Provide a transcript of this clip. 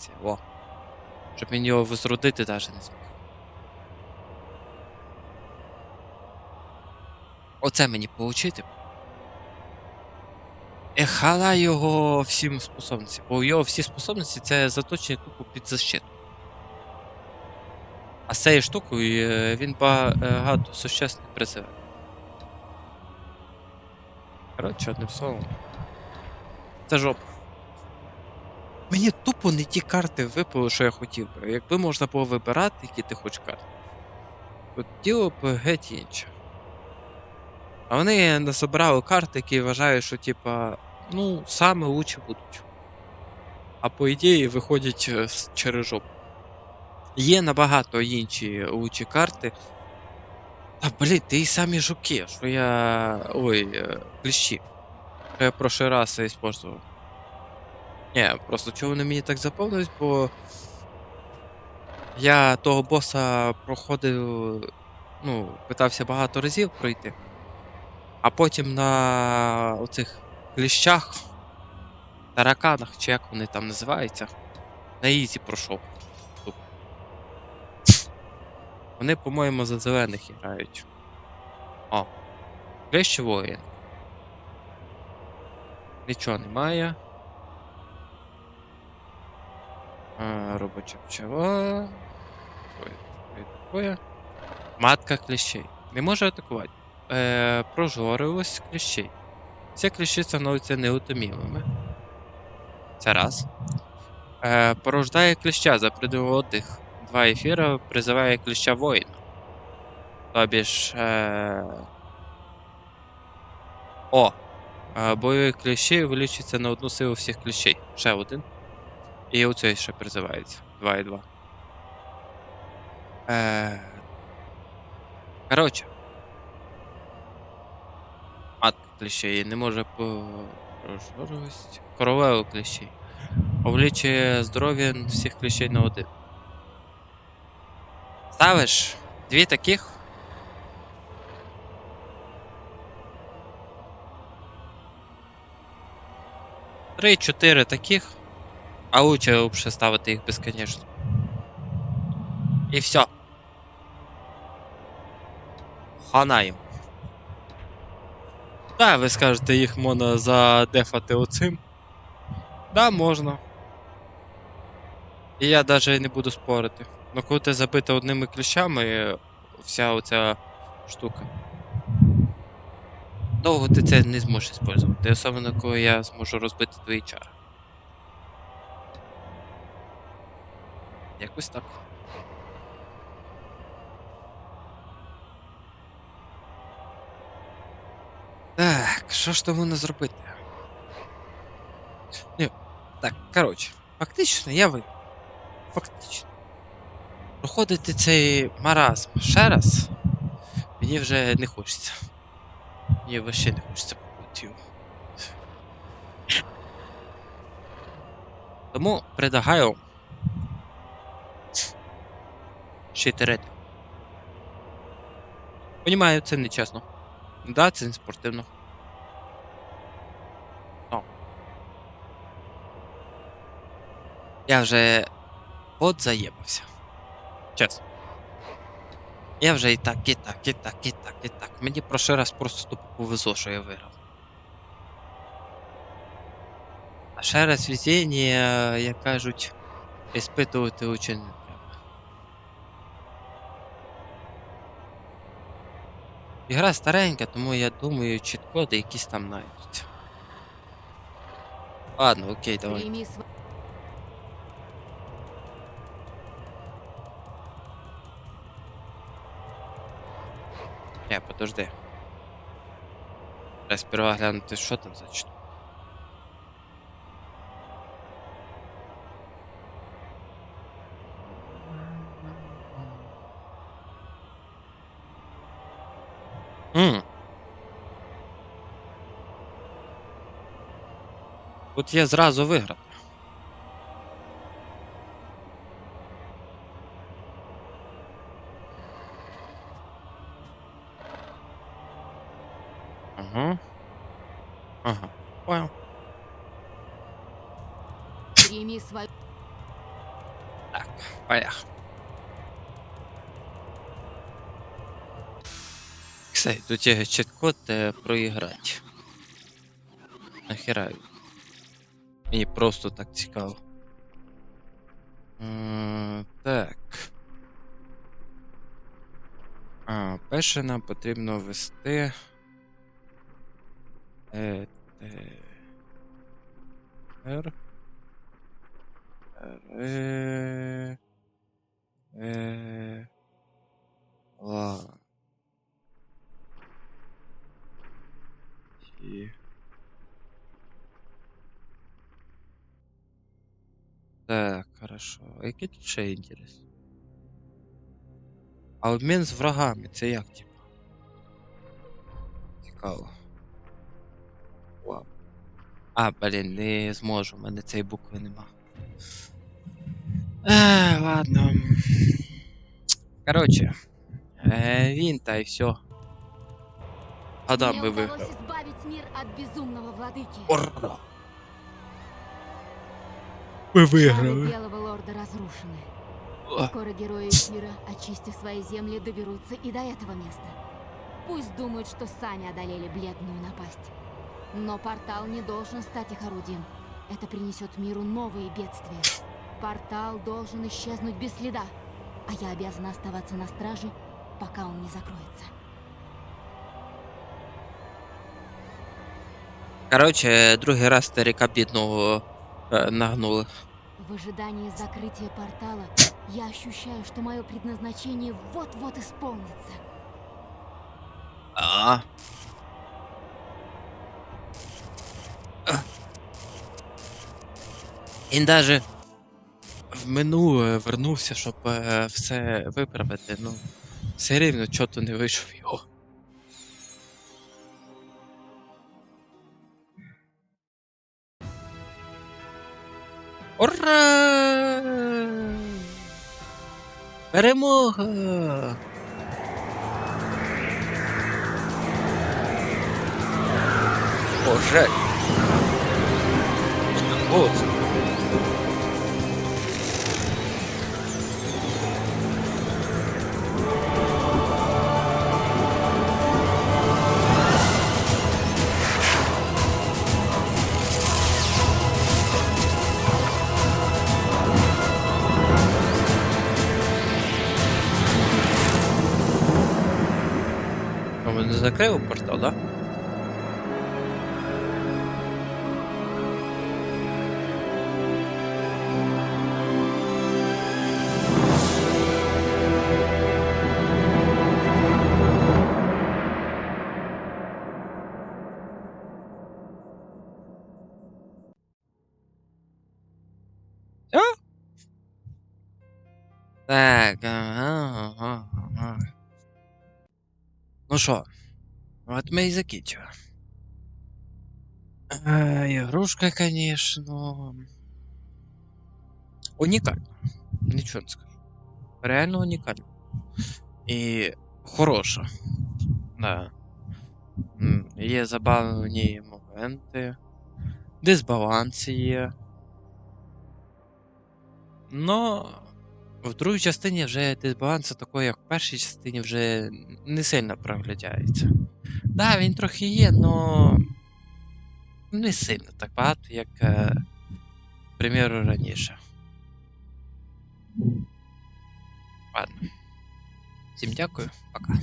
локація. О. Щоб він його возродити навіть не зміг. Оце мені получити. Ехала його всім способності. Бо його всі способності це заточені тупо під защиту. А з цією штукою е, він багато существ не призиве. Коротше, одним словом. Це жопа. Мені тупо не ті карти випали, що я хотів би. Якби можна було вибирати, які ти хочеш карти. Діло б геть інше. А вони насобирали карти, які вважають, що типа, ну, саме лучше будуть. А по ідеї виходять е, через жопу. Є набагато інші лучші карти. Та блін, ти і самі жуки, що я. Ой, е, кліщі. Що я в прошлий раз использував. Ні, просто чого вони мені так заповнились, бо. Я того боса проходив. Ну, питався багато разів пройти. А потім на оцих кліщах, тараканах, чи як вони там називаються, на ізі пройшов. Вони, по-моєму, за зелених грають. О. Клещ воїн. Нічого немає. Робоча пчела. Такое. Матка кліщей. Не може атакувати. Е, прожорливость кліщей. Ці кліщі становляться неутомілими. Це раз. Е, порождає кліща за предводних. Два ефіра призиває кліща воїна. Тобі ж. Е... О! Е, бойові кліщі увеличуються на одну силу всіх кліщей. Ще один. І оцей ще призивається. 2 і 2. Е... Коротше. Матка кліщей не може по прожорливості. Королева кліщей. Увеличує здоров'я всіх кліщей на один. Ставиш дві таких. Три-чотири таких. А лучше вообще ставити їх безконечно. І все. Хана їм. Да, ви скажете, їх можна задефати оцим. Да, можна. І я навіть не буду спорити. Ну коли ти забита одними кліщами, вся оця штука. Довго ти це не зможеш використовувати, особливо коли я зможу розбити твої чари. Якось так. Так, що ж тому не зробити? Ні, так, коротше, фактично я ви. Фактично. Проходити цей маразм ще раз. Мені вже не хочеться. Мені взагалі не хочеться проходити його. Тому предлагаю Читерити. Понімаю, це нечесно. Да, це не спортивно. О. Я вже от заєбався. Чесно. Я вже і так, і так, і так, і так, і так. Мені прошлий раз просто тупо повезло, що я виграв. А ще раз везіння, як кажуть, іспитувати очі не треба. Ігра старенька, тому я думаю, чіткоди якісь там знайдуться. Ладно, окей, давай. Не, подожди. Треба сперва глянути, що там за чт- М. Тут є зразу виграв. Ага. Ага. Понял. Прими свою поехали. Кстати, тут є чіт-код, проіграти. Нахера. Мені просто так цікаво. М, Так. А, перше нам потрібно ввести. Е, Р. Р. Е. Ла. Ті. Так, хорошо. А який тут ще інтерес? А обмін з врагами, це як, типа? Цікаво. Вау. А, блін, не зможу, в мене цієї букви нема. А, ладно. Короче, е, він та й все. Гадам Мне би виграв. Ура! Ми Чары Белого Лорда разрушены. О, Скоро герои Эфира, очистив свои земли, доберутся и до этого места. Пусть думают, что сами одолели бледную напасть. Но портал не должен стать их орудием. Это принесет миру новые бедствия. Портал должен исчезнуть без следа. А я обязана оставаться на страже, пока он не закроется. Короче, другий раз старика бідного е, нагнули. В ожидании закрытия портала я ощущаю, что мое предназначение вот-вот исполнится. А. А. Він даже в минуле вернувся, щоб е, все виправити, ну. Все рівно чого-то не вийшов його. Ура! Перемога! О, жаль. Вот. А ми не закрили портал, да? Всё? Так, ага, ага, ага. Ну що, от ми і закінчили. Е, Ігрушка, конечно. Унікальна. Нічого не скажу. Реально унікальна. І хороша. Да. Є забавні моменти. Дисбаланси є. Но в другій частині вже дисбаланс такої, як в першій частині, вже не сильно проглядається. Да, він трохи є, но не сильно так багато, як, е, раніше. Ладно. Всім дякую, пока.